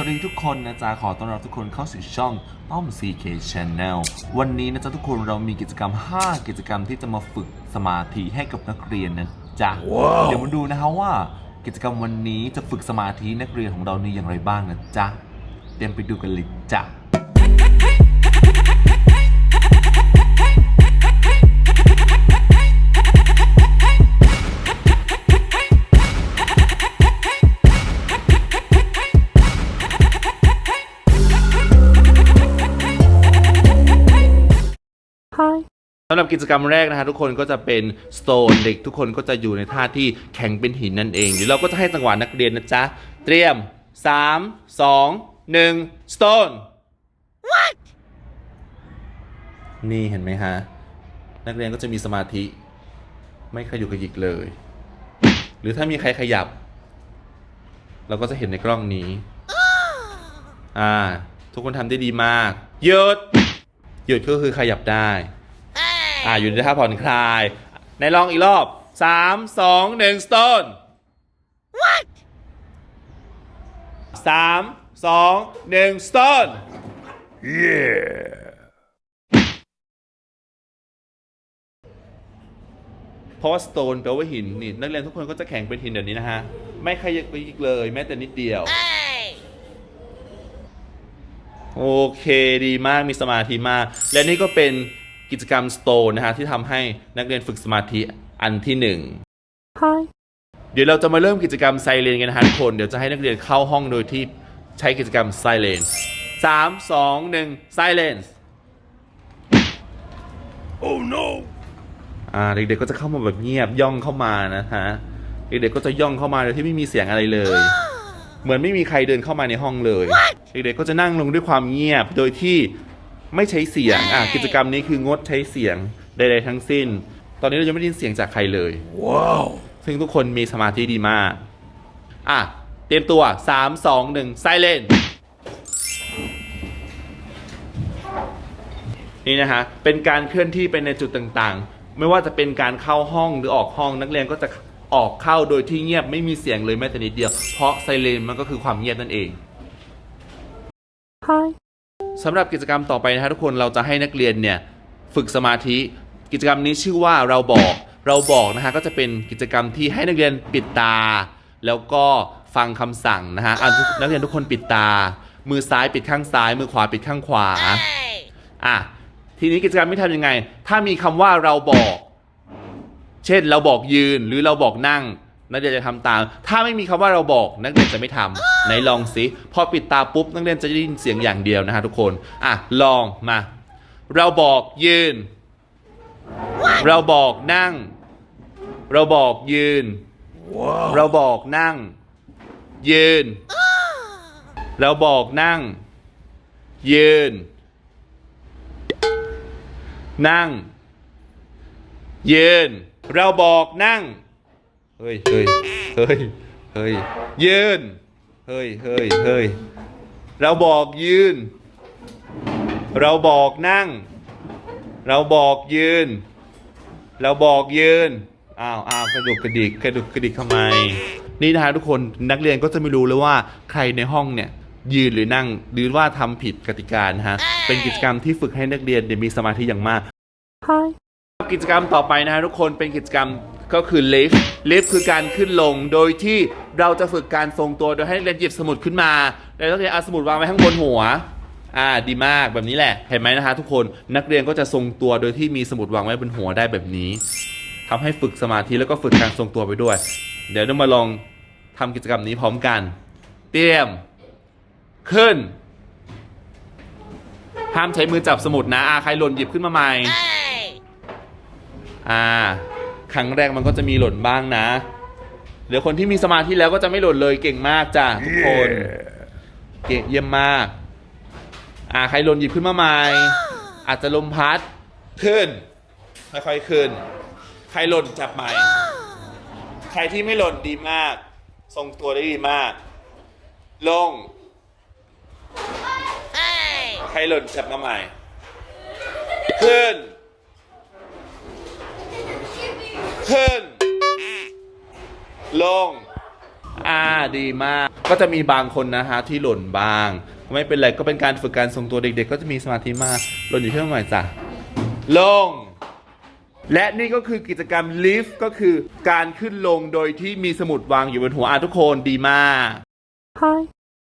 วัสดีทุกคนนะจ๊ะ ขอต้อนรับทุกคนเข้าสู่ช่องต้อม CK Channel วันนี้นะจ๊ะทุกคนเรามีกิจกรรม 5 กิจกรรมที่จะมาฝึกสมาธิให้กับนักเรียนนะจ๊ะเดี๋ยวมาดูนะฮะว่า กิจกรรมวันนี้จะฝึกสมาธินักเรียนของเรานี่อย่างไรบ้างนะจ๊ะ เตรียมไปดูกันเลยจ้ะ สำหรับกิจกรรมแรกนะฮะทุกคนก็จะเป็นสโตนเด็กทุกคนก็จะอยู่ในท่าที่แข็งเป็นหินนั่นเองเดี๋ยวเราก็จะให้จังหวะนักเรียนนะจ๊ะ เตรียม 3 2 1 stone What นี่เห็นไหมฮะ นักเรียนก็จะมีสมาธิ ไม่ขยุกขยิกเลย หรือถ้ามีใครขยับ เราก็จะเห็นในกล้องนี้ อ่า ทุกคนทำได้ดีมากหยุดหยุดก็คือขยับได้ อ่าอยู่ในท่าผ่อนคลาย ในลองอีกรอบสามสองหนึ่ง stone What สามสองหนึ่ง stone yeah เพราะว่า stone แปลว่าหินนี่นักเรียนทุกคนก็จะแข็งเป็นหินแบบนี้นะฮะ ไม่ขยับไปอีกเลยแม้แต่นิดเดียว โอเคดีมากมีสมาธิมาก และนี่ก็เป็น กิจกรรม Stone นะฮะที่ทำให้นักเรียนฝึกสมาธิอันที่หนึ่ง Hi. เดี๋ยวเราจะมาเริ่มกิจกรรมไซเลนกันนะฮะทุกคน เดี๋ยวจะให้นักเรียนเข้าห้องโดยที่ใช้กิจกรรมไซเลนสามสองหนึ่งไซเลน Oh no! อ่าเด็กๆก็จะเข้ามาแบบเงียบย่องเข้ามานะฮะเด็กๆก็จะย่องเข้ามาโดยที่ไม่มีเสียงอะไรเลย เหมือนไม่มีใครเดินเข้ามาในห้องเลย เด็กๆก็จะนั่งลงด้วยความเงียบโดยที่ ไม่ใช้เสียงอะกิจกรรมนี้คืองดใช้เสียงใดๆทั้งสิ้น ตอนนี้เรายังไม่ได้ยินเสียงจากใครเลย Wow! ซึ่งทุกคนมีสมาธิดีมาก อะ เตรียมตัว 3 2 1 silent นี่นะฮะ เป็นการเคลื่อนที่ไปในจุดต่างๆ ไม่ว่าจะเป็นการเข้าห้องหรือออกห้องนักเรียนก็จะออกเข้าโดยที่เงียบไม่มีเสียงเลยแม้แต่นิดเดียว เพราะไซเลนมันก็คือความเงียบนั่นเอง Hi. สำหรับกิจกรรมต่อไปนะฮะทุกคนเราจะให้นักเรียนเนี่ยฝึกสมาธิ กิจกรรมนี้ชื่อว่าเราบอกเราบอกนะฮะก็จะเป็นกิจกรรมที่ให้นักเรียนปิดตา แล้วก็ฟังคำสั่งนะฮะนักเรียนทุกคนปิดตา มือซ้ายปิดข้างซ้าย มือขวาปิดข้างขวาอะทีนี้กิจกรรมที่ทำยังไง ถ้ามีคำว่าเราบอก เช่นเราบอกยืนหรือเราบอกนั่ง นักเรียนจะทำตาม ถ้าไม่มีคำว่าเราบอก นักเรียนจะไม่ทำไหนลองสิพอปิดตาปุ๊บนักเรียนจะได้ยินเสียงอย่างเดียวนะฮะทุกคนอะลองมา เราบอกยืน เราบอกนั่ง เราบอกยืน Wow! เราบอกนั่ง ยืน เราบอกนั่ง ยืน นั่ง ยืน เราบอกนั่ง เฮ้ยเฮ้ยเฮ้ยเฮ้ยยืน เฮ้ยเฮ้ยเฮ้ยเราบอกยืน เราบอกนั่ง เราบอกยืน เราบอกยืนอ้าวอ้าวกระดุกกระดิกกระดุกกระดิกทำไม นี่นะฮะทุกคนนักเรียนก็จะไม่รู้เลยว่าใครในห้องเนี่ยยืนหรือนั่งหรือว่าทำผิดกติกานะฮะ เป็นกิจกรรมที่ฝึกให้นักเรียนเดี๋ยวมีสมาธิอย่างมาก Hi. กิจกรรมต่อไปนะฮะทุกคนเป็นกิจกรรม ก็คือ lift lift คือการขึ้นลงโดยที่เราจะฝึกการทรงตัวโดยให้นักเรียนหยิบสมุดขึ้นมาแล้วนักเรียนเอาสมุดวางไว้ข้างบนหัวอ่าดีมากแบบนี้แหละ เห็นไหมนะฮะทุกคนนักเรียนก็จะทรงตัวโดยที่มีสมุดวางไว้บนหัวได้แบบนี้ทำให้ฝึกสมาธิแล้วก็ฝึกการทรงตัวไปด้วย เดี๋ยวเรามาลองทำกิจกรรมนี้พร้อมกัน เตรียม ขึ้นห้ามใช้มือจับสมุดนะอาใครหล่นหยิบขึ้นมาใหม่อ่า ครั้งแรกมันก็จะมีหล่นบ้างนะเดี๋ยวคนที่มีสมาธิแล้วก็จะไม่หล่นเลยเก่งมากจ้ะทุกคน เก่งเยี่ยมมาก อ่าใครหล่นหยิบขึ้นมาใหม่อาจจะลมพัดขึ้นค่อยๆขึ้น ใครหล่นจับใหม่ ใครที่ไม่หล่นดีมาก ทรงตัวได้ดีมาก ลง ใครหล่นจับมาใหม่ ขึ้น ขึ้น ลง อ่าดีมาก ก็จะมีบางคนนะฮะที่หล่นบ้าง ไม่เป็นไรก็เป็นการฝึกการทรงตัวเด็ก ๆ ก็จะมีสมาธิมากหล่นอยู่ที่ตรงไหนจ้ะลง และนี่ก็คือกิจกรรม lift ก็คือการขึ้นลงโดยที่มีสมุดวางอยู่บนหัวอะทุกคนดีมาก Hi.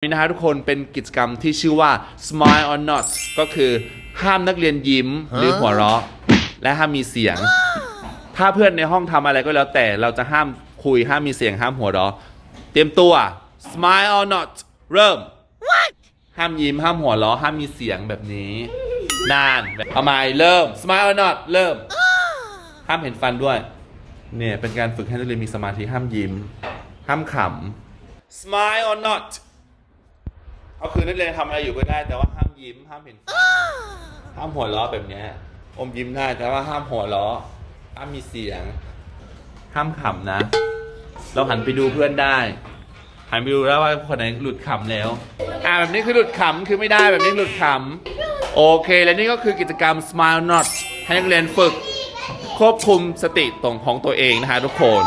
นี่นะฮะทุกคนเป็นกิจกรรมที่ชื่อว่า smile or not ก็คือห้ามนักเรียนยิ้มหรือหัวเราะ และห้ามมีเสียง ถ้าเพื่อนในห้องทำอะไรก็แล้วแต่เราจะห้ามคุยห้ามมีเสียงห้ามหัวเราะเตรียมตัว smile or not เริ่ม ห้ามยิ้มห้ามหัวเราะห้ามมีเสียงแบบนี้ นานเอาใหม่เริ่ม smile or not เริ่ม ห้ามเห็นฟันด้วย เนี่ยเป็นการฝึกให้นักเรียนมีสมาธิห้ามยิ้ม ห้ามขำ smile or not ก็คือนักเรียนทำอะไรอยู่ก็ได้แต่ว่าห้ามยิ้มห้ามเห็นฟันห้ามหัวเราะแบบเนี้ยอมยิ้มได้แต่ว่าห้ามหัวเราะ ห้ามมีเสียง ห้ามขำนะ เราหันไปดูเพื่อนได้ หันไปดูแล้วว่าคนไหนหลุดขำแล้ว อ่าแบบนี้คือหลุดขำคือไม่ได้แบบนี้หลุดขำโอเค และนี่ก็คือกิจกรรม smile not ให้นักเรียนฝึก ควบคุมสติตรงของตัวเองนะฮะทุกคน